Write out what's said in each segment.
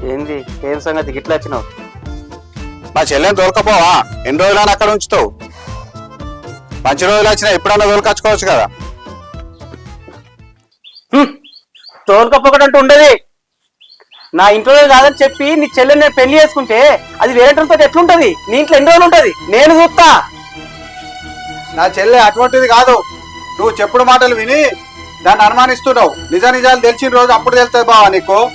సంగతి? గిట్లా వచ్చినావు? మా చెల్లెని దొరకపోవా ఎన్ని రోజులని అక్కడ ఉంచుతావు? మంచి రోజులు వచ్చినా ఎప్పుడన్నా దొరకచ్చుకోవచ్చు కదా. తోలుకపోకడంటూ ఉండదు. నా ఇంట్లో కాదని చెప్పి నీ చెల్లెని నేను పెళ్ళి చేసుకుంటే అది వేరేటంతో ఎట్లుంటది? నీ ఇంట్లో ఎన్ని రోజులు ఉంటది? నేను చూస్తా. నా చెల్లె అటువంటిది కాదు. నువ్వు చెప్పుడు మాటలు విని దాన్ని అనుమానిస్తున్నావు నిజ నిజాలు తెలిసిన రోజు అప్పుడు తెలుస్తుంది బావా నీకు.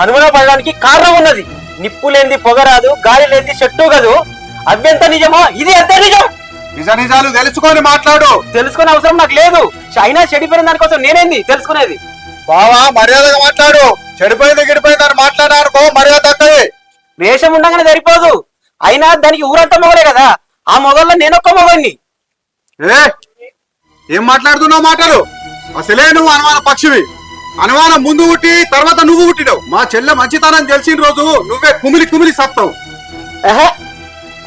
అనుమాన పడడానికి కారణం ఉన్నది. నిప్పు లేనిది పొగ రాదు గాలి లేనిది చెట్టు కదూ. అవ్వెంత నిజమో ఇది ఎంత నిజం. నిజ నిజాలు తెలుసుకొని మాట్లాడు. తెలుసుకునే అవసరం నాకు లేదు. అయినా చెడిపోయిన దానికోసం నేనేంది? తెలుసుకునేది. బావా మర్యాదగా మాట్లాడు. చెడిపోయింది గిడిపోయింది అని మాట్లాడారుకో మర్యాద తక్కది వేషం ఉండగానే సరిపోదు. అయినా దానికి ఊరంతా మొగలే కదా. ఆ మొగల్లో నేనొక్క మొగల్ని ఏ? ఏం మాట్లాడుతున్నావు మాటలు? అసలే నువ్వు అనుమాన పక్షివి. అనుమానం ముందు పుట్టి తర్వాత నువ్వు పుట్టినావు. మా చెల్లె మంచితనం తెలిసిన రోజు నువ్వే కుమిలి కుమిలి సత్తావు. ఎహె,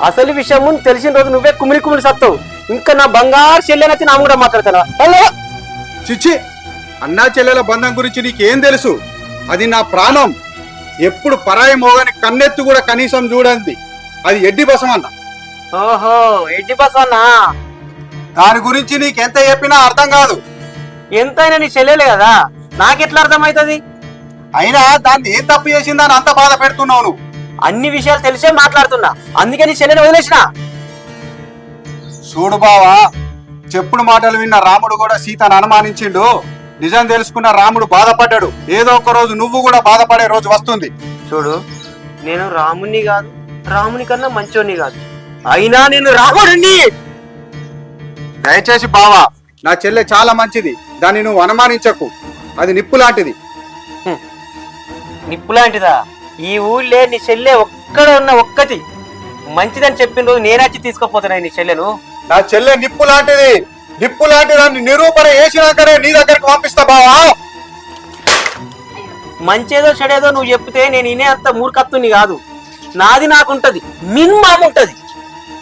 అసలు విషయము తెలిసిన రోజు నువ్వే కుమిలి కుమిలి సత్తావు. ఇంకా నా బంగారు చెల్లె నచ్చి నా కూడా మాట్లాడతాను? హలో? చిచ్చి అన్నా చెల్లెల బంధం గురించి నీకేం తెలుసు? అది నా ప్రాణం. ఎప్పుడు పరాయి మోగని కన్నెత్తు కూడా కనీసం చూడండి అది ఎడ్డి బసం అన్న. ఓహో ఎడ్డి బస్ అన్నా? దాని గురించి నీకెంత చెప్పినా అర్థం కాదు. ఎంతైనా నీ చెల్లెలే కదా? నాకెట్లా అర్థమవుతుంది? అయినా దాన్ని ఏం తప్పు చేసిందని అంత బాధ పెడుతున్నావు నువ్వు? అన్ని విషయాలు తెలిసే మాట్లాడుతున్నా. అందుకే నీ చెల్లెని వదిలేసిన. చూడు బావా చెప్పుడు మాటలు విన్న రాముడు కూడా సీతను అనుమానించిండు. నిజం తెలుసుకున్న రాముడు బాధపడ్డాడు. ఏదో ఒక రోజు నువ్వు కూడా బాధపడే రోజు వస్తుంది. చూడు నేను రాముని కాదు రాముని కన్నా మంచోని కాదు. అయినా నేను రాముడిని దయచేసి బావా నా చెల్లె చాలా మంచిది. దాన్ని నువ్వు అనుమానించకు. అది నిప్పు లాంటిది నిప్పు లాంటిదా ఈ ఊళ్ళే నీ చెల్లె ఒక్కడ ఉన్న ఒక్కటి మంచిదని చెప్పిన రోజు నేనచ్చి తీసుకుపోతున్నా నీ చెల్లెను? నా చెల్లె నిప్పు లాంటిది నిప్పు లాంటి దాన్ని నిరూపణ చేసినాకనే నీ దగ్గరికి పంపిస్తా బావా. మంచేదో చెడేదో నువ్వు చెప్తే నేను ఇనే అంత మూర్ఖత్తుని కాదు. నాది నాకుంటది. మినిమం ఉంటది.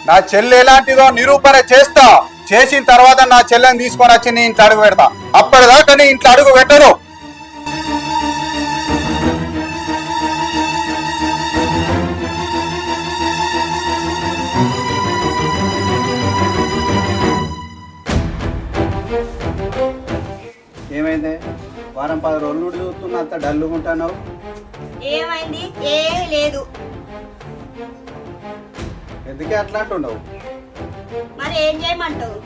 నా చెల్లె ఎలాంటిదో నిరూపణ చేస్తా. చేసిన తర్వాత నా చెల్లెని తీసుకొని వచ్చి నీ ఇంట్లో అడుగు పెడతా. అప్పటిదాకా నీ ఇంట్లో అడుగు పెట్టను ఏమైంది? వారం పది రోజులు చూస్తున్నా అంత డల్లుగుంటున్నావు ఏమైంది? ఏమీ లేదు. ఎందుకే అట్లా అంటున్నావు? మరి ఏం చేయమంటావు?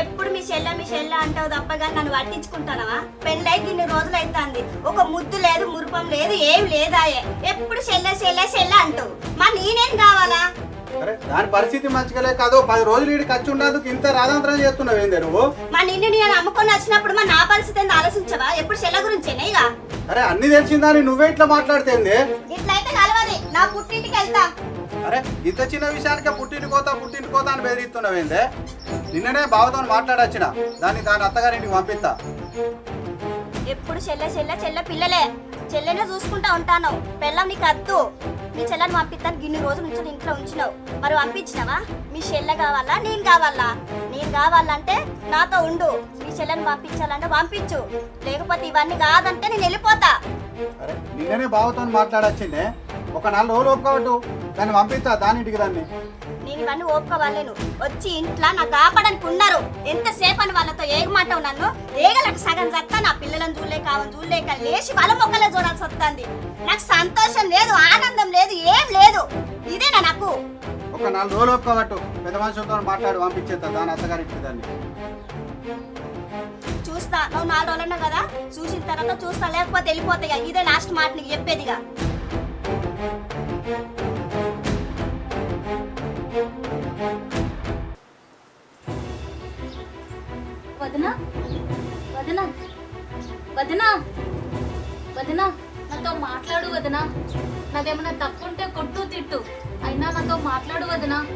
ఎప్పుడు మీ చెల్ల మీ చెల్ల అంటావు తప్ప కానీ నన్ను పట్టించుకుంటానవా? పెళ్ళై ఇన్ని రోజులు అవుతుంది ఒక ముద్దు లేదు మురుపం లేదు ఏం లేదాయే. ఎప్పుడు చెల్ల చెల్ల చెల్ల అంటావు? మా నేనేం కావాలా? దాని పరిస్థితి మంచిగా కాదు. పది రోజులు ఈడికి ఖర్చు ఉండదుకు ఇంత రాధాంతరం చేస్తున్నావు ఏంది నువ్వు? మా నిన్ను నేను అమ్ముకొని వచ్చినప్పుడు మా నా పరిస్థితి ఏందో? ఆలోచించవా? ఎప్పుడు చెల్ల గురించేనే ఇక? అరే అన్ని తెలిసిందని నువ్వే ఇట్లా మాట్లాడితేంది ఇట్లయితే కలవది. నా పుట్టింటికి వెళ్తా. అరే ఇంత చిన్న విషయానికే పుట్టింటి కోత పుట్టింటి కోత అని బెదిరిస్తున్నావేందే? నిన్ననే బావతో మాట్లాడొచ్చిన. దాన్ని దాని అత్తగారింటికి పంపిస్తా. ఎప్పుడు చెల్ల చెల్ల చెల్ల పిల్లలే. చెల్లెనే చూసుకుంటా ఉంటాను. పెళ్ళం నీకు అద్దు. నీ చెల్లని పంపిస్తాను. గిన్ని రోజుల నుంచి ఇంట్లో ఉంచినావు. మరి పంపించినావా? మీ చెల్లె కావాలా? నేను కావాలా? నేను కావాలంటే నాతో ఉండు. మీ చెల్లెని పంపించాలంటే పంపించు. లేకపోతే ఇవన్నీ కాదంటే నేను వెళ్ళిపోతా. నిన్ననే బావతో మాట్లాడొచ్చిండే ఒక నాలుగు రోజులు ఒప్పుకోవట్టు దాన్ని పంపిస్తా దాని ఇంటికి దాన్ని. నేను ఇవన్నీ ఓపుకోవాలేను వచ్చి ఇంట్లో నాకు కాపాడానికి ఉన్నారు ఎంతసేపు అని వాళ్ళతో ఏగమంటావు నన్ను? ఏగలకు సగం చత్తా నా పిల్లలను చూడలేక ఆమెను చూడలేక లేచి వాళ్ళ మొక్కలే చూడాల్సి వస్తుంది నాకు సంతోషం లేదు ఆనందం లేదు ఏం లేదు. ఇదేనా నాకు? ఒక నాలుగు రోజులు ఒప్పుకోవట్టు. పెద్ద మనుషులతో మాట్లాడి పంపించేస్తా దాని అత్తగారింటికి దాన్ని. చూస్తా. నువ్వు నాలుగు రోజులు కదా? చూసిన తర్వాత చూస్తా లేకపోతే వెళ్ళిపోతాయి. ఇదే లాస్ట్ మాట నీకు చెప్పేదిగా. వదనా? వదనా? వదనా? వదనా నాతో మాట్లాడు వదనా. నాదేమన్నా తప్పుంటే కొట్టు తిట్టు. అయినా నాతో మాట్లాడు వదనా.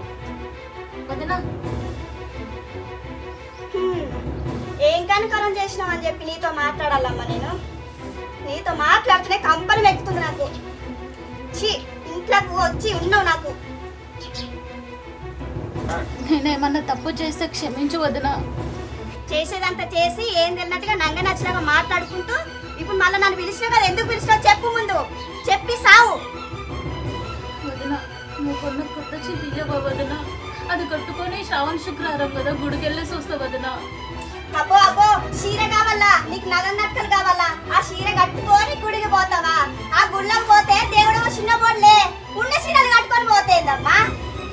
వదనా? హ్మ్. ఏం కనుకరం చేసినావని చెప్పి నీతో మాట్లాడాలమ్మా నేను? నీతో మాట్లాడుతూనే కంపని వెక్కుతుంది నాకు. ఛీ! ఇంట్లోకి వచ్చి ఉన్నావు నాకు. నేనేమన్నా తప్పు చేస్తే క్షమించు వదనా చేసేదంతా చేసి ఏం తెలియనట్టుగా నంగ నచ్చినాక మాట్లాడుకుంటూ ఇప్పుడు మళ్ళీ నన్ను పిలిచినావు కదా ఎందుకు పిలిచినావు చెప్పు ముందు. చెప్పి సావు. వదిన నువ్వు కొన్న కొత్త ఇయ్యవా వదిన? అది కట్టుకొని శ్రావణ శుక్రవారం కదా గుడికి వెళ్ళేసి వస్తావు వదినా అబ్బో అబ్బో చీర కావాలా? నీకు నగల నక్కలు కావాలా? ఆ చీర కట్టుకొని గుడికి పోతావా? ఆ గుళ్ళకి పోతే దేవుడు చిన్న పోలే ఉన్న చీరలు కట్టుకొని పోతేందమ్మా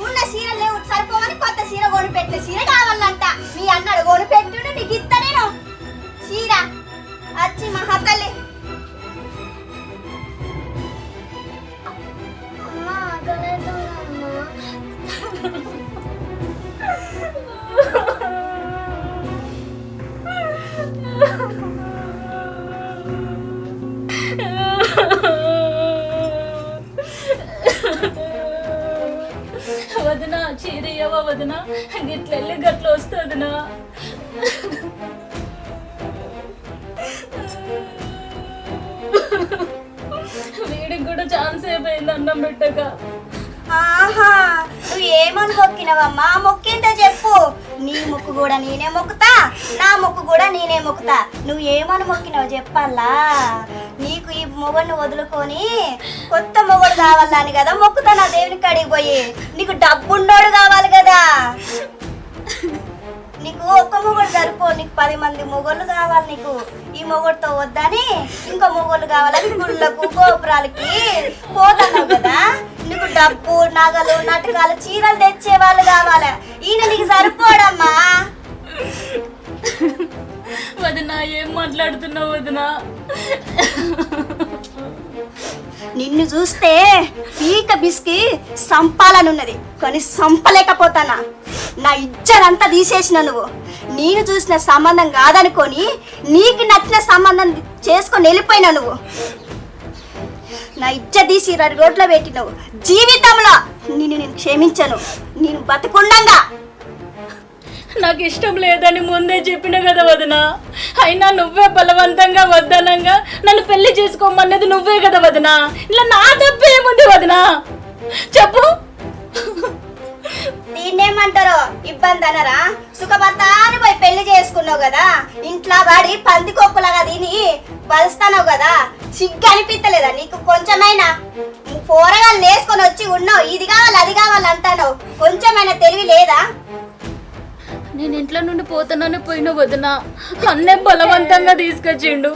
ఉన్న చీరలే లేవు సరిపోవని కొత్త చీర కొనిపెట్టే చీర కావాలంట. మీ అన్నాడు కొనిపెట్టు నీకు ఇస్తా నేను చీర. వచ్చి మహాతల్లి వదిన వదిన గిట్లెళ్ళి గట్ల వస్తుందినా? వీడికి కూడా ఛాన్స్ అయిపోయింది అన్నం పెట్టక? ఆహా నువ్వు ఏమని మొక్కినవమ్మా మొక్కిందో చెప్పు. నీ మొక్కు కూడా నేనే మొక్కుతా నా మొక్కు కూడా నేనే మొక్కుతా. నువ్వు ఏమని మొక్కినావు చెప్పాలా? నీకు ఈ మొగను వదులుకొని కొత్త మొగడు కావాలని కదా మొక్కుతా నా దేవుని కాడికి పోయి. నీకు డబ్బున్నోడు కావాలి కదా. నీకు ఒక్క మొగడు సరిపో నీకు పది మంది మొగోళ్ళు కావాలి నీకు. ఈ మొగడుతో వద్దని ఇంకో మొగోళ్ళు కావాలని గుళ్ళకు గోపురాలకి పోతాను కదా. నీకు డబ్బు నగలు నటకాలు చీరలు తెచ్చే వాళ్ళు కావాలి? ఈయన నీకు సరిపోడమ్మా. వదిన ఏం మాట్లాడుతున్నావు వదిన? నిన్ను చూస్తే పీక బిస్కి సంపాలనున్నది కానీ సంపలేకపోతానా? నా ఇజ్జరంతా తీసేసిన నువ్వు. నేను చూసిన సంబంధం కాదనుకొని నీకు నచ్చిన సంబంధం చేసుకొని వెళ్ళిపోయినా నువ్వు. నా ఇజ్జ తీసి రెండు రోడ్లో పెట్టినవు జీవితంలో నిన్ను నేను క్షమించను. నేను బతుకుండంగా. నాకు ఇష్టం లేదని ముందే చెప్పిన కదా వదిన. అయినా నువ్వే బలవంతంగా వద్దనంగా నన్ను పెళ్ళి చేసుకోమన్నది నువ్వే కదా వదిన. ఇలా నా తప్పు ఏముంది వదిన? చెప్పు. దీన్నేమంటారో? ఇబ్బంది అనరా సుఖపత్తాన్ని పోయి పెళ్ళి చేసుకున్నావు కదా? ఇంట్లో వాడి పందికొక్కులాగా తిని బలుస్తావు కదా? సిగ్గు అనిపించలేదా నీకు? కొంచెమైనా. నువ్వు పోరగాళ్ళు లేసుకొని వచ్చి ఉన్నావు. ఇది కావాలి అది కావాలి అంటావు కొంచెమైనా తెలివి లేదా? నేను ఇంట్లో నుండి పోతానని పోయిన వదిన. అన్నే బలవంతంగా తీసుకొచ్చిండు.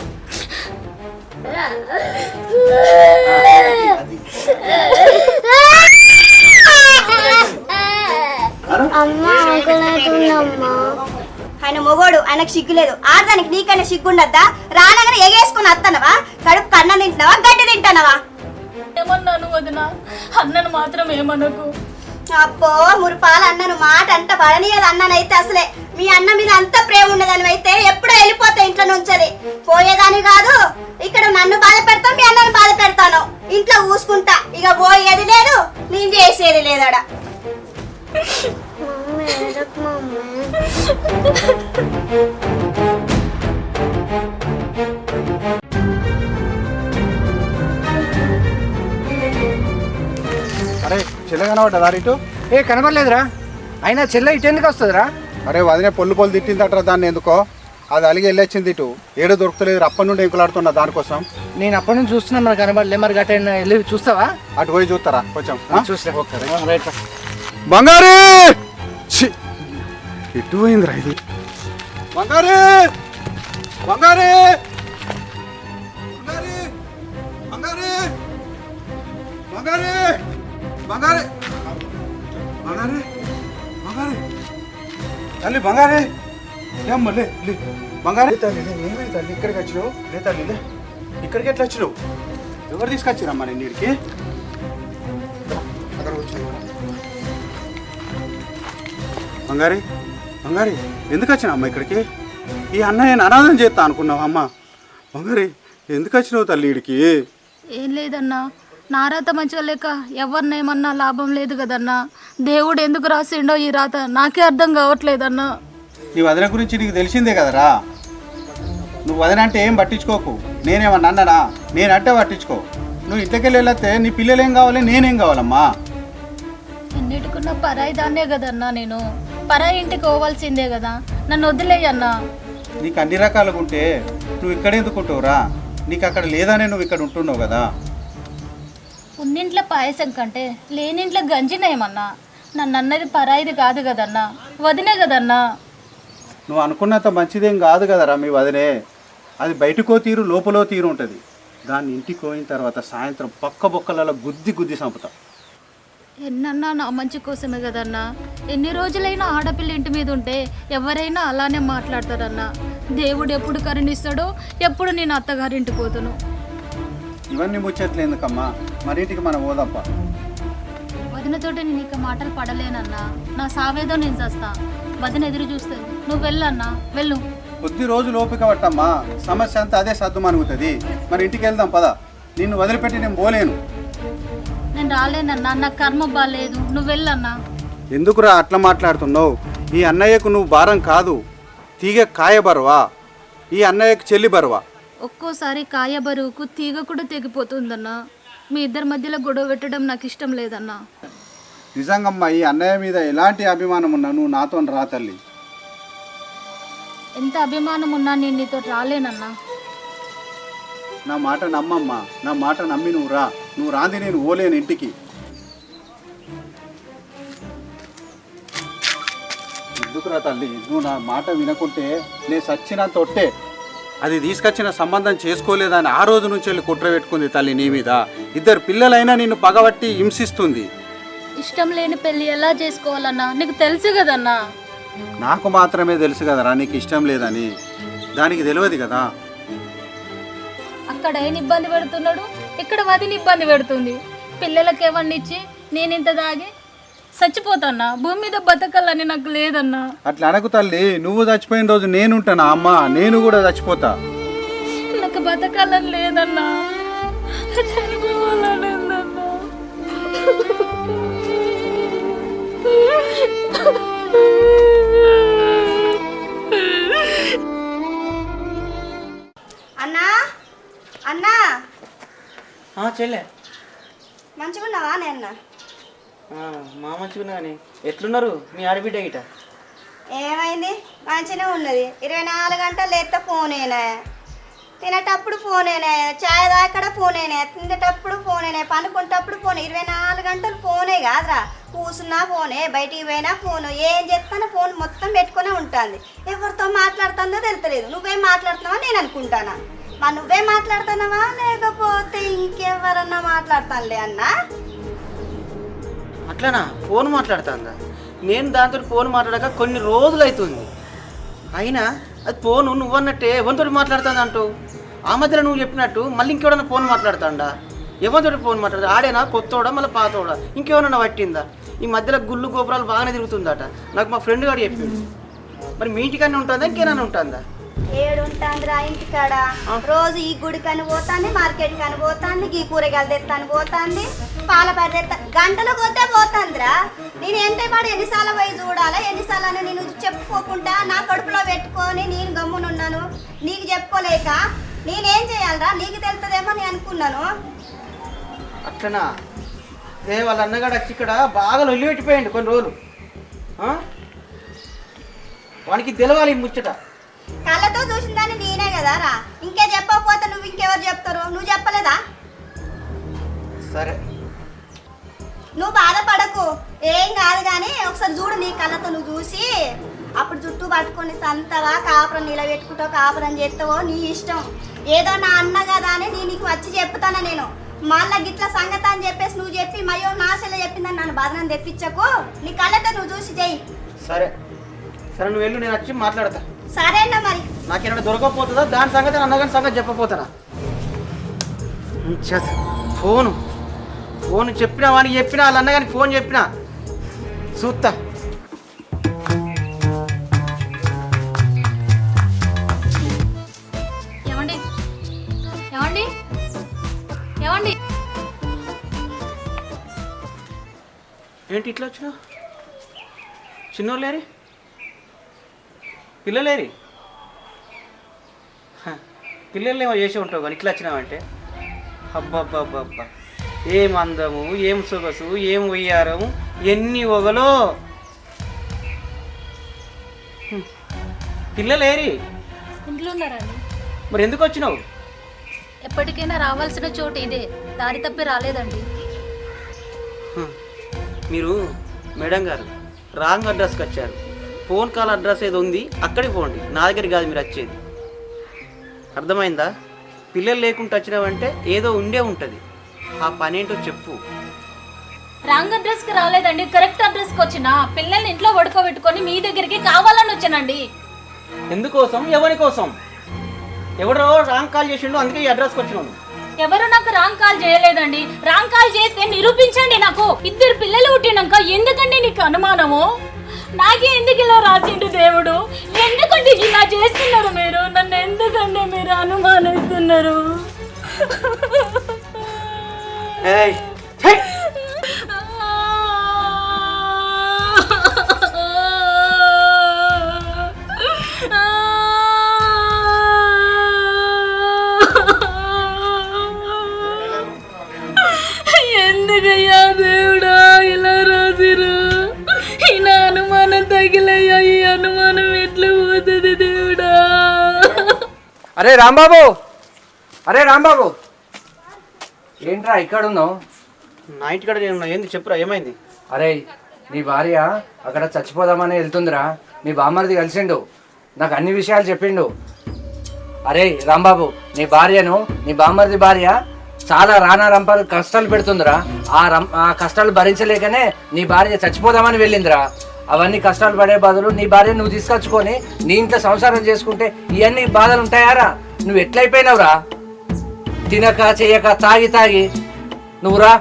ఆయన మొగోడు ఆయనకు సిగ్గు లేదు. ఆడదానికి నీకైనా సిగ్గు ఉండద్దా రానగానే ఎగేసుకుని వస్తానవా కడుపు కన్నం తింటున్నావా? గడ్డి తింటానవా ఏమన్నాను వదిన? అన్నను మాత్రం ఏమనకు. అబ్బో మురిపాలు అన్నను మాట అంట పడనీయదు అన్ననైతే అసలే. మీ అన్న మీద అంత ప్రేమ ఉండదని అయితే ఎప్పుడో వెళ్ళిపోతా ఇంట్లో నుంచది పోయేదాని కాదు ఇక్కడ నన్ను బాధ పెడతాను మీ అన్నను బాధ పెడతాను. ఇంట్లో ఊసుకుంటా. ఇక పోయేది లేదు నేను చేసేది లేదడ. అరే చెల్లె కనబడ్డా ఇటు? ఏ కనబడలేదురా. అయినా చెల్లె ఇటు ఎందుకు వస్తుందిరా? అరే వదినే పొల్లు పొల్లు తిట్టిందట దాన్ని ఎందుకో? అది అలిగి వెళ్ళొచ్చింది ఇటు. ఏడు దొరుకుతలేదు అప్పటి నుండి ఎంకులాడుతున్నా దానికోసం? నేను అప్పటి నుంచి చూస్తున్నా మరి కనబడలే మరి గట్ట వెళ్ళి చూస్తావా? అటు పోయి చూస్తారా? కొంచెం? చూస్తా. బంగారే! ఎటు పోయిందిరా ఇది? బంగారే! బంగారే! బంగారే! బంగారే! బంగారే! బంగారే! బంగారే! బంగారే! తల్లి బంగారే! ఏమ్మ లే లే. బంగారే! తల్లి లే, ఏమైంది తల్లి ఇక్కడికి వచ్చినావు? లే తల్లి లే. ఇక్కడికి ఎట్లా వచ్చినావు? ఎవరు తీసుకొచ్చిరమ్మా నేను నీడికి అక్కడ కూర్చో. బంగారి! బంగారి ఎందుకు వచ్చినావు అమ్మ ఇక్కడికి? ఈ అన్నయ్య అనాథం చేస్తా అనుకున్నావు అమ్మ. బంగారి ఎందుకు వచ్చినావు తల్లి ఇడికి? ఏం లేదన్నా నా రాత మంచిగా లేక ఎవరినేమన్నా లాభం లేదు కదన్నా. దేవుడు ఎందుకు రాసిండో ఈ రాత నాకే అర్థం కావట్లేదన్నా. నీ వదిన గురించి నీకు తెలిసిందే కదరా? నువ్వు వదిన అంటే ఏం పట్టించుకోకు. నేనేమన్నా అన్ననా? నేనంటే పట్టించుకో. నువ్వు ఇంటికెళ్ళి వెళ్తే నీ పిల్లలు ఏం కావాలి నేనేం కావాలమ్మా? ఎన్నిటికున్న పరాయి దాన్నే కదన్నా నేను. పరాయి ఇంటికి పోవాల్సిందే కదా. నన్ను వదిలేయన్నా నీకు అన్ని రకాలుగా ఉంటే నువ్వు ఇక్కడ ఎందుకుంటావురా నీకు అక్కడ లేదనే నువ్వు ఇక్కడ ఉంటున్నావు కదా. ఉన్నింట్లో పాయసం కంటే లేనింట్లో గంజినేమన్నా నన్ను అన్నది పరాయిది కాదు కదన్నా. వదినే కదన్నా. నువ్వు అనుకున్నంత మంచిదేం కాదు కదరా మీ వదినే. అది బయటకో తీరు లోపలో తీరు ఉంటుంది. దాన్ని ఇంటికి పోయిన తర్వాత సాయంత్రం పక్క బొక్కలలో గుద్ది గుద్ది చంపుతాం ఎన్నన్నా నా మంచి కోసమే కదన్నా. ఎన్ని రోజులైనా ఆడపిల్ల ఇంటి మీద ఉంటే ఎవరైనా అలానే మాట్లాడతారన్నా. దేవుడు ఎప్పుడు కరుణిస్తాడో ఎప్పుడు నేను అత్తగారింటికి పోతాను. ఇవన్నీ ముచ్చట్లు ఎందుకమ్మా? మరింటికి మనం పోదాంపా. వదినతోటి నేను ఇక మాటలు పడలేనన్నా. నా సావేదో నేను చేస్తా. వదిన ఎదురు చూస్తుంది. నువ్వు వెళ్ళన్నా. వెళ్ళు. కొద్ది రోజులు ఓపిక పట్టమ్మా. సమస్య అంతా అదే సర్దు మనుగుతుంది మరి ఇంటికి వెళ్దాం పద. నిన్ను వదిలిపెట్టి నేను పోలేను. నేను రాలేనన్నా నా కర్మ బాగాలేదు నువ్వు వెళ్ళన్నా. ఎందుకురా అట్లా మాట్లాడుతున్నావు? ఈ అన్నయ్యకు నువ్వు భారం కాదు. తీగ కాయ బరువా? ఈ అన్నయ్యకు చెల్లి బరువా? ఒక్కోసారి కాయ బరువుకు తీగ కూడా తెగిపోతుందన్నా. మీ ఇద్దరి మధ్యలో గొడవ పెట్టడం నాకు ఇష్టం లేదన్నా. నిజంగమ్మా ఈ అన్నయ్య మీద ఎలాంటి అభిమానం ఉన్నా నువ్వు నాతో రా తల్లి. ఎంత అభిమానం ఉన్నా నేను నీతో రాలేనన్నా. నా మాట నమ్మమ్మా. నా మాట నమ్మి నువ్వు రా. నువ్వు రాంది నేను ఓలేను ఇంటికి. ఎందుకురా తల్లి? నువ్వు నా మాట వినకుంటే నేను సచ్చినంత ఒట్టే. అది తీసుకొచ్చిన సంబంధం చేసుకోలేదని ఆ రోజు నుంచి వెళ్ళి కుట్ర పెట్టుకుంది తల్లి నీ మీద. ఇద్దరు పిల్లలైనా నిన్ను పగబట్టి హింసిస్తుంది. ఇష్టం లేని పెళ్ళి ఎలా చేసుకోవాలన్నా? నీకు తెలుసు కదన్నా? నాకు మాత్రమే తెలుసు కదరా నీకు ఇష్టం లేదని. దానికి తెలియదు కదా. అక్కడ ఆయన ఇబ్బంది పెడుతున్నాడు? ఇక్కడ వదిలి ఇబ్బంది పెడుతుంది. పిల్లలకి ఎవరిని ఇచ్చి నేను ఇంత దాగి చచ్చిపోతాన్నా? భూమి మీద బతకాలని నాకు లేదన్నా? అట్లా అనకు తల్లి నువ్వు చచ్చిపోయిన రోజు నేనుంటానా? అమ్మ నేను కూడా చచ్చిపోతా. నాకు బతకాలని లేదన్నా. చనిపోవాలని ఉందన్నా అన్నా అన్నా. చెల్లె. మంచిగా ఉన్నావా నేను మా మంచిగా కానీ ఎట్లున్నారు? మీ ఆడబిడ్డ గిట ఏమైంది? మంచిగా ఉన్నది. ఇరవై నాలుగు గంటలు లేస్తే ఫోనేనే తినేటప్పుడు ఫోనేనే చాయ్ తాగక్కడ ఫోనేనే తినేటప్పుడు ఫోనేనే పనుకుంటప్పుడు ఫోన్ ఇరవై నాలుగు గంటలు ఫోనే కాదురా. కూసున్నా ఫోనే బయటికి పోయినా ఫోను ఏం. చెప్తానో ఫోన్ మొత్తం పెట్టుకునే ఉంటుంది. ఎవరితో మాట్లాడుతుందో తెలుతలేదు నువ్వేం మాట్లాడుతున్నావా నేను అనుకుంటానా? మా నువ్వే మాట్లాడుతున్నావా? లేకపోతే ఇంకెవరన్నా మాట్లాడతానులే అన్నా? అట్లనా? ఫోన్ మాట్లాడుతుందా? నేను దాంతో ఫోన్ మాట్లాడక కొన్ని రోజులు అవుతుంది అయినా అది ఫోన్ నువ్వన్నట్టే ఎవరితో మాట్లాడుతుంది అంటూ? ఆ మధ్యలో నువ్వు చెప్పినట్టు మళ్ళీ ఇంకెవడన్నా ఫోన్ మాట్లాడుతాడా? ఎవరితో ఫోన్ మాట్లాడదు ఆడేనా? కొత్తోడా? మళ్ళీ పాతోడా? ఇంకెవరన్నా పట్టిందా? ఈ మధ్యలో గుళ్ళు గోపురాలు బాగానే తిరుగుతుందట. నాకు మా ఫ్రెండ్ గారు చెప్పింది మరి మీ ఇంటికన్నా ఉంటుందా? ఇంకేనా ఉంటుందా? ఏడుంటాందిరా ఇంటికాడ. రోజు ఈ గుడి కని పోతాంది మార్కెట్ కని పోతాంది ఈ కూరగాయలు తెస్తాను పోతాంది పాల తెస్తా గంటలు కొద్దే పోతాందిరా. నేను ఎంత పాడు ఎన్నిసార్లు పోయి చూడాలా? ఎన్నిసార్లు అని నేను చెప్పుకోకుండా నా కడుపులో పెట్టుకొని నేను గమ్మునున్నాను. నీకు చెప్పుకోలేక నేనేం చేయాలరా? నీకు తెలుతుందేమో నేను అనుకున్నాను. అట్లనా? అదే వాళ్ళ అన్నగాడు వచ్చి ఇక్కడ బాగా లొల్లి పెట్టిపోయింది కొన్ని రోజులు? వానికి తెలవాలి ముచ్చట. కళ్ళతో చూసిన దాన్ని నేనే కదా రా. ఇంకే చెప్పకపోతే నువ్వు ఇంకెవరు చెప్తారు? నువ్వు చెప్పలేదా? సరే. నువ్వు బాధపడకు. ఏం కాదు కానీ ఒకసారి చూడు నీ కళ్ళతో నువ్వు చూసి అప్పుడు చుట్టూ పట్టుకొని సంతవా కాపురం నిలబెట్టుకుంటావు కాపురం చేస్తావో నీ ఇష్టం. ఏదో నా అన్న కదా అని నేను నీకు వచ్చి చెప్తానా నేను? మళ్ళా గిట్ల సంగతి అని చెప్పేసి నువ్వు చెప్పి మయో నాశలో చెప్పిందని నన్ను బాధనం తెప్పించకు. నీ కళ్ళతో నువ్వు చూసి చెయ్యి. సరే. సరే నువ్వు వెళ్ళు నేను వచ్చి మాట్లాడతా. సరేనా మరి. నాకేమైనా దొరకకపోతుందా? దాని సంగతి నా అన్నగారి సంగతి చెప్పపోతానా చద్ ఫోను. ఫోన్ చెప్పినా వానికి చెప్పినా వాళ్ళ అన్నగారికి ఫోన్ చెప్పినా. చూస్తా ఏమండి? ఏమండి? ఏమండి? ఏంటి ఇట్లా వచ్చినావు? చిన్నోళ్ళు లేరి? పిల్లలేరి? హ, పిల్లలు ఏమో చేసి ఉంటావు కానీ ఇట్లా వచ్చినావంటే? అబ్బబ్బబ్బబ్బా. ఏం అందము ఏం సొగసు ఏం ఉయ్యారము ఎన్ని ఒగలో. పిల్లలేరి? ఇంట్లో ఉన్నారండి మరి ఎందుకు వచ్చినావు? ఎప్పటికైనా రావాల్సిన చోటు ఇదే. దారి తప్పి రాలేదండి. మీరు మేడం గారు రాంగ్ అడ్రస్కి వచ్చారు. ఫోన్ కాల్ అడ్రస్ ఏదో ఉంది అక్కడికి పోండి. నా దగ్గరికి కాదు మీరు వచ్చేది. అర్థమైందా? పిల్లలు లేకుండా వచ్చినావంటే ఏదో ఉండే ఉంటుంది. ఆ పని ఏంటో చెప్పు. రాంగ్ అడ్రస్కి రాలేదండి. కరెక్ట్ అడ్రస్కి వచ్చిన. పిల్లల్ని ఇంట్లో పడుకోబెట్టుకొని మీ దగ్గరికి కావాలని వచ్చానండి. ఎందుకోసం? ఎవరి కోసం? ఎవడో రాంగ్ కాల్ చేసిండు అందుకే ఈ అడ్రస్కి వచ్చినాను ఎవరు నాకు రాంగ్ కాల్ చేయలేదండి. రాంగ్ కాల్ చేస్తే నిరూపించండి నాకు. ఇద్దరు పిల్లలు పుట్టినాక ఎందుకండి నీకు అనుమానము? నాకే ఎందుకు ఇలా రాసిండు దేవుడు? ఎందుకండి ఇలా చేస్తున్నారు మీరు? నన్ను ఎందుకండి మీరు అనుమానిస్తున్నారు? ఏయ్ తగిలయ్యా ఈ అనుమానం ఎట్లా పోతుంది దేవుడా? అరే రాంబాబు! అరే రాంబాబు! ఏంట్రా ఇక్కడ ఉన్నావు? నా ఇంటికాడ నేను. ఏంది? చెప్పురా ఏమైంది? అరే నీ భార్య అక్కడ చచ్చిపోదామని వెళ్తుందిరా. నీ బామ్మరిది కలిసిండు. నాకు అన్ని విషయాలు చెప్పిండు. అరే రాంబాబు నీ భార్యను నీ బామ్మరిది భార్య చాలా రానా రంపాలు కష్టాలు పెడుతుందిరా. ఆ రం ఆ కష్టాలు భరించలేకనే నీ భార్య చచ్చిపోదామని వెళ్ళిందిరా. అవన్నీ కష్టాలు పడే బదులు నీ భార్య నువ్వు తీసుకొచ్చుకొని నీ ఇంట్లో సంసారం చేసుకుంటే ఇవన్నీ బాధలు ఉంటాయారా? నువ్వు ఎట్లయిపోయినావురా? తినక చేయక తాగి తాగి. నువ్వు రా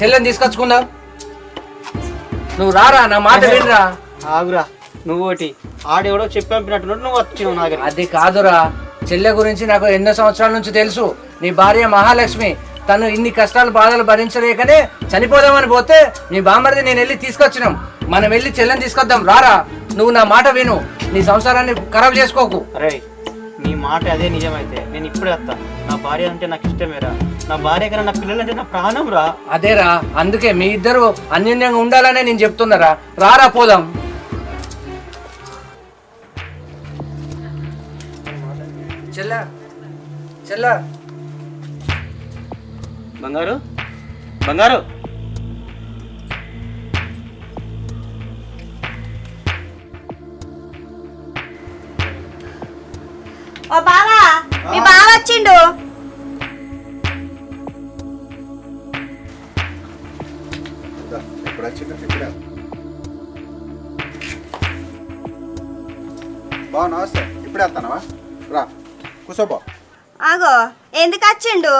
చెల్లెని తీసుకొచ్చుకుందాం. నువ్వు రారా నా మాట వినరా? ఆగురా నువ్వు ఒకటి. ఆడెవడో చెప్పి పంపినట్టున్నాడు నువ్వు వచ్చినావు అది కాదురా. చెల్లె గురించి నాకు ఎన్నో సంవత్సరాల నుంచి తెలుసు. నీ భార్య మహాలక్ష్మి తను ఇన్ని కష్టాలు బాధలు భరించలేకనే చనిపోదామని పోతే నీ బామ్మరిది నేను వెళ్ళి తీసుకొచ్చినాం. మనం వెళ్ళి చెల్లెని తీసుకొద్దాం. రారా. నువ్వు నా మాట విను. నీ సంసారాన్ని ఖరాబ్ చేసుకోకు. అరే నీ మాట అదే నిజమైతే నేను ఇప్పుడే వస్తా. నా భార్య అంటే నాకు ఇష్టమేరా. నా భార్య కన్నా నా పిల్లలు అంటే నా ప్రాణం రా అదేరా. అందుకే మీ ఇద్దరు అన్యోన్యంగా ఉండాలనే నేను చెప్తున్నారా? రారా పోదాం. చెల్ల చెల్ల. బంగారు? బంగారు? ఓ బావా మీ బావ వచ్చిండు. ఇప్పుడు వచ్చిందా ఇప్పుడే బాగా నమస్తే. ఇప్పుడే వస్తానవా రా. కూర్చోబో ఆగో ఎందుకు వచ్చిండు?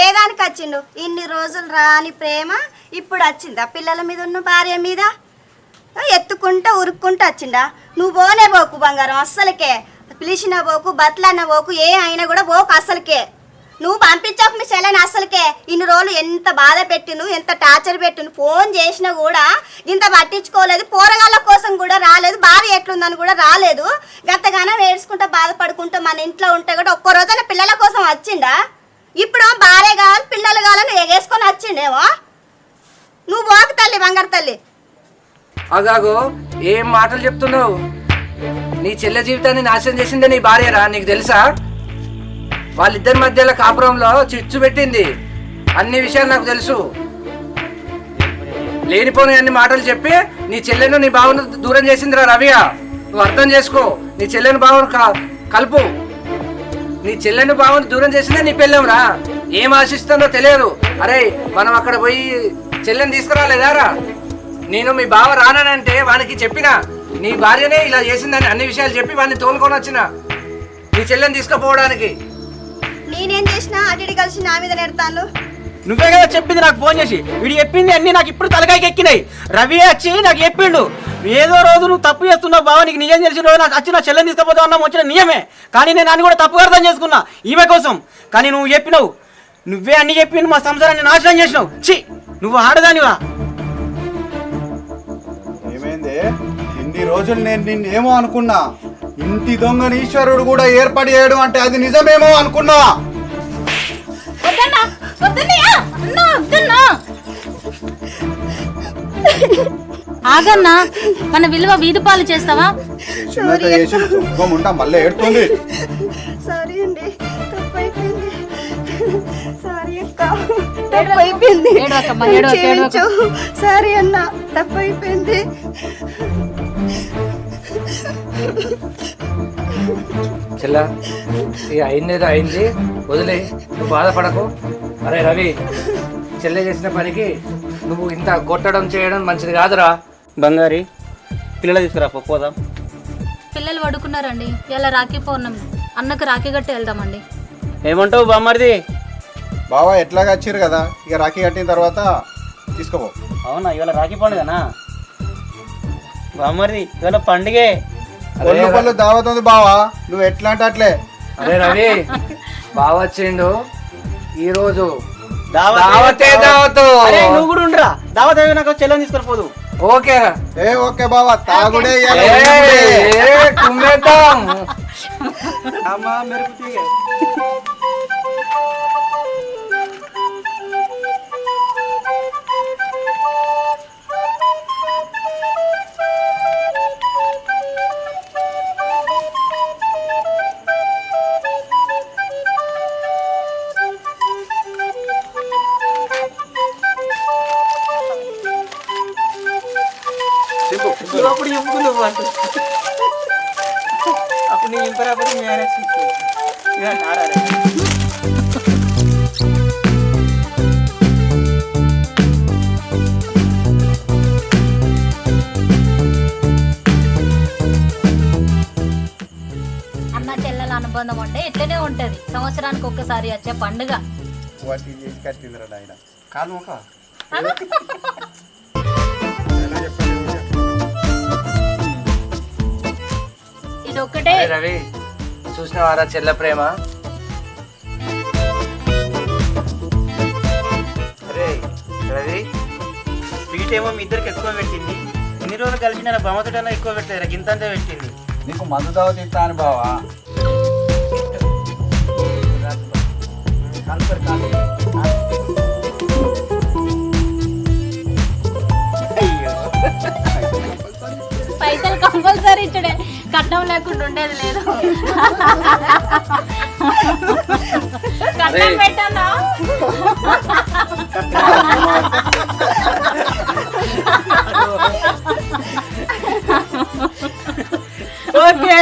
ఏ దానికి వచ్చిండు? ఇన్ని రోజులు రాని ప్రేమ ఇప్పుడు వచ్చిందా? పిల్లల మీద ఉన్న భార్య మీద? ఎత్తుకుంటా ఉరుక్కుంటూ వచ్చిండా నువ్వు పోనే పోకు బంగారం అస్సలకే. పిలిచిన పోకు బట్టలన్న పోకు ఏ అయినా కూడా పోకు అసలుకే నువ్వు పంపించావు మీ చెల్లెని అసలుకే ఇన్ని రోజులు ఎంత బాధ పెట్టిను ఎంత టార్చర్ పెట్టిండు ఫోన్ చేసినా కూడా ఇంత పట్టించుకోలేదు. పోరగాళ్ళ కోసం కూడా రాలేదు. భార్య ఎట్లుందని కూడా రాలేదు. గంతగానం ఏడ్చుకుంటా బాధపడుకుంటా మన ఇంట్లో ఉంటే కూడా ఒక్క రోజున పిల్లల కోసం వచ్చిండా? ఇప్పుడు భార్య కావాలి పిల్లలు కావాలని ఎగేసుకొని వచ్చిండేమో? నువ్వు పోకు తల్లి బంగారు తల్లి. అగాగో ఏం మాటలు చెప్తున్నావు? నీ చెల్లె జీవితాన్ని నాశనం చేసిందే నీ భార్యరా నీకు తెలుసా? వాళ్ళిద్దరి మధ్యలో కాపురంలో చిచ్చు పెట్టింది. అన్ని విషయాలు నాకు తెలుసు. లేనిపోని అన్ని మాటలు చెప్పి నీ చెల్లెను నీ బావను దూరం చేసిందిరా రవియ. నువ్వు అర్థం చేసుకో నీ చెల్లెని బావను క- కలుపు. నీ చెల్లెని బావను దూరం చేసిందే నీ పెళ్ళంరా. ఏం ఆశిస్తుందో తెలియదు. అరే మనం అక్కడ పోయి చెల్లెని తీసుకురాలేదారా? నేను మీ బావ రానంటే వానికి చెప్పిన నీ భార్యనే ఇలా చేసిందని అన్ని విషయాలు చెప్పి వాడిని తోలుకొని వచ్చిన. నీ చెల్లెని తీసుకుపోవడానికి. నేనేం చేసినా అటు కలిసి నా మీద నెడతాను. నువ్వే కదా చెప్పింది నాకు ఫోన్ చేసి. వీడు చెప్పింది అన్ని నాకు ఇప్పుడు తలకాయకి ఎక్కినాయి. రవి వచ్చి నాకు చెప్పిండు. ఏదో రోజు నువ్వు తప్పు చేస్తున్నావు బావ నీకు నిజం తెలిసిన రోజు నాకు వచ్చి నా చెల్లెని తీసుకుపోతా ఉన్నాం వచ్చిన నిజమే. కానీ నేను అన్ని కూడా తప్పుగా అర్థం చేసుకున్నా ఈమె కోసం. కానీ నువ్వు చెప్పినావు. నువ్వే అన్ని చెప్పి మా సంసారాన్ని నాశనం చేసినావు. ఛీ! నువ్వు ఆడదానివా? ఇన్ని రోజులు నేను నిన్నేమో అనుకున్నా? ఇంటి దొంగని ఈశ్వరుడు కూడా ఏర్పడి చేయడం అంటే అది నిజమేమో అనుకున్నా. ఆగన్నా మన విలువ వీధి పాలు చేస్తావా? ఉంటా మళ్ళీ ఏడుతుంది. సారీ అండి తప్పైపోయింది. సారీ అన్న తప్పు చెల్లా. ఇక అయిందేదో అయింది. వదిలే నువ్వు బాధపడకు. అరే రవి చెల్లె చేసిన పనికి నువ్వు ఇంత కొట్టడం చేయడం మంచిది కాదురా. బంగారి పిల్లలు తీసుకురా పోదాం. పిల్లలు పడుకున్నారండి. ఇలా రాఖీ పౌర్ణమి. అన్నకు రాఖీ కట్టి వెళ్దామండి. ఏమంటావు బామ్మరిది? బావా ఎట్లాగా వచ్చారు కదా. ఇక రాఖీ కట్టిన తర్వాత తీసుకోపో. అవునా ఇవాళ రాఖీ పండుగనా బామ్మరిది ఇవాళ పండుగే. ఒళ్ళు పళ్ళు దావత్ ఉంది బావా. నువ్వు ఎట్లా అంటే అట్లే అరే రవి బాగా వచ్చిండు. ఈరోజు దావత్ దావతే దావతు. అరే నువ్వు కూడా ఉండరా. దావత్ అయినాక చెల్లెని తీసుకొని పోదు. ఓకేరా ఏ ఓకే బావా తాగుడే ఇయ్యాల. ఏ, కుమ్మేద్దాం అమ్మా మెరుపు తీగ నువ్వు అంటు అప్పుడు నీ ఇంపరాపతి మీ ఆయన చూసుకో ఇక ఆడాలి అనుబంధం అంటే ఇట్లనే ఉంటది. సంవత్సరానికి ఒక్కసారి వచ్చే పండుగ. వాటిని చేసి కట్టిందిరా నాయన. కాలు రవి. చూసినవారా చెల్ల ప్రేమ? అరే రవి స్వీట్ ఏమో మీ ఇద్దరికి ఎక్కువ పెట్టింది. ఇన్ని రోజులు కలిసి నేను బొమ్మతోటైనా ఎక్కువ పెట్టలేదు గింతంతే పెట్టింది. నీకు మందు దావత్ ఇస్తాను బావా? అయ్యో పైసలు కంపల్సరీ ఇచ్చడే. కట్నం లేకుండా ఉండేది లేదు. కట్నం పెట్టానా ఓకే.